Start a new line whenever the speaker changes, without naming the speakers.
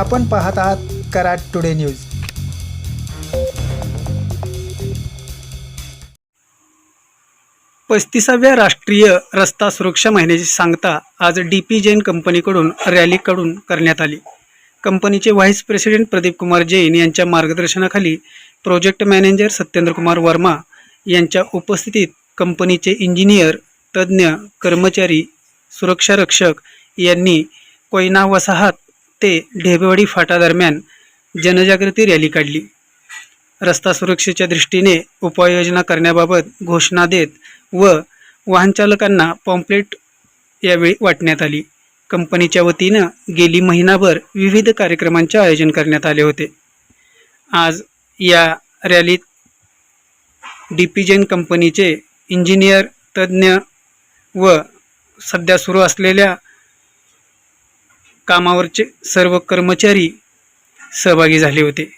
आपण पाहत आहात कराड टुडे न्यूज.
पस्तीसाव्या राष्ट्रीय रस्ता सुरक्षा महिन्याची सांगता आज डी पी जैन कंपनीकडून रॅलीकडून करण्यात आली. कंपनीचे व्हाईस प्रेसिडेंट प्रदीप कुमार जैन यांच्या मार्गदर्शनाखाली प्रोजेक्ट मॅनेजर सत्येंद्र कुमार वर्मा यांच्या उपस्थितीत कंपनीचे इंजिनियर तज्ज्ञ कर्मचारी सुरक्षारक्षक यांनी कोयना वसाहत ते ढेबेवाडी फाटादरम्यान जनजागृती रॅली काढली. रस्ता सुरक्षेच्या दृष्टीने उपाययोजना करण्याबाबत घोषणा देत व वाहनचालकांना पॉम्पलेट यावेळी वाटण्यात आली. कंपनीच्या वतीनं गेली महिनाभर विविध कार्यक्रमांचे आयोजन करण्यात आले होते. आज या रॅलीत डी कंपनीचे इंजिनियर तज्ज्ञ व सध्या सुरू असलेल्या कामावरचे सर्व कर्मचारी सहभागी झाले होते.